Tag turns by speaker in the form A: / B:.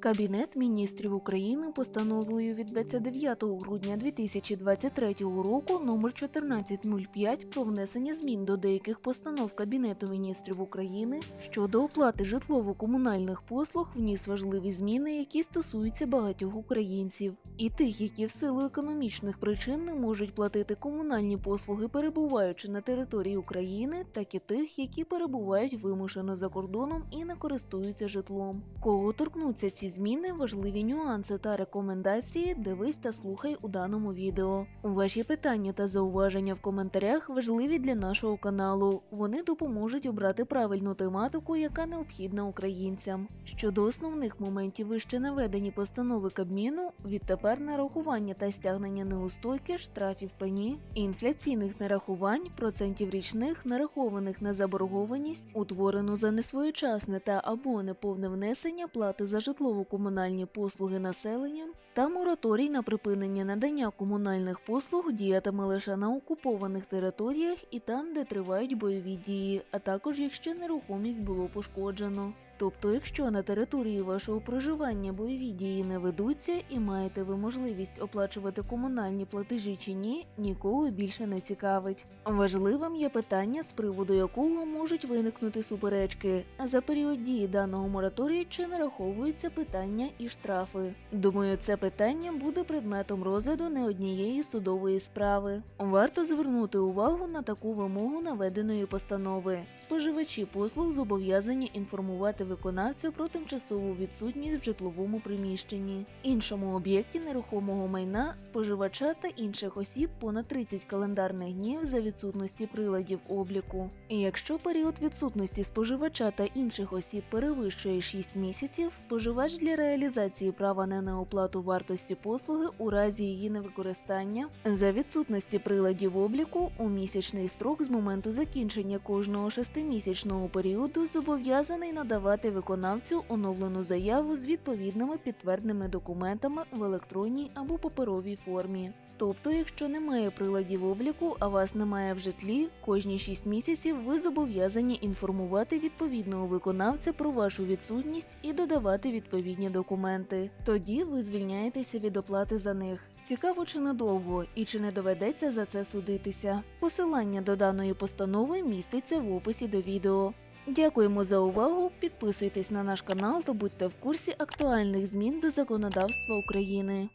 A: Кабінет міністрів України постановою від 29 грудня 2023 року номер 1405 про внесення змін до деяких постанов Кабінету міністрів України щодо оплати житлово-комунальних послуг вніс важливі зміни, які стосуються багатьох українців, і тих, які в силу економічних причин не можуть платити комунальні послуги, перебуваючи на території України, так і тих, які перебувають вимушено за кордоном і не користуються житлом. Кого торкнуться ці зміни, важливі нюанси та рекомендації, дивись та слухай у даному відео. Ваші питання та зауваження в коментарях важливі для нашого каналу. Вони допоможуть обрати правильну тематику, яка необхідна українцям. Щодо основних моментів вище наведені постанови Кабміну, відтепер нарахування та стягнення неустойки, штрафів пені, інфляційних нарахувань, процентів річних, нарахованих на заборгованість, утворену за несвоєчасне та або неповне внесення плати за житлово-комунальні послуги населенням та мораторій на припинення надання комунальних послуг діятиме лише на окупованих територіях і там, де тривають бойові дії, а також якщо нерухомість було пошкоджено. Тобто, якщо на території вашого проживання бойові дії не ведуться і маєте ви можливість оплачувати комунальні платежі чи ні, нікого більше не цікавить. Важливим є питання, з приводу якого можуть виникнути суперечки. За період дії даного мораторію чи нараховуються питання і штрафи. Думаю, це питання буде предметом розгляду не однієї судової справи. Варто звернути увагу на таку вимогу наведеної постанови. Споживачі послуг зобов'язані інформувати виконавця про тимчасову відсутність в житловому приміщенні, іншому об'єкті нерухомого майна, споживача та інших осіб понад 30 календарних днів за відсутності приладів обліку. І якщо період відсутності споживача та інших осіб перевищує 6 місяців, споживач для реалізації права на неоплату вартості послуги у разі її невикористання за відсутності приладів обліку у місячний строк з моменту закінчення кожного шестимісячного періоду зобов'язаний надавати виконавцю оновлену заяву з відповідними підтвердними документами в електронній або паперовій формі. Тобто, якщо немає приладів обліку, а вас немає в житлі, кожні 6 місяців ви зобов'язані інформувати відповідного виконавця про вашу відсутність і додавати відповідні документи. Тоді ви звільняєтеся від оплати за них. Цікаво чи надовго, і чи не доведеться за це судитися. Посилання до даної постанови міститься в описі до відео. Дякуємо за увагу. Підписуйтесь на наш канал та будьте в курсі актуальних змін до законодавства України.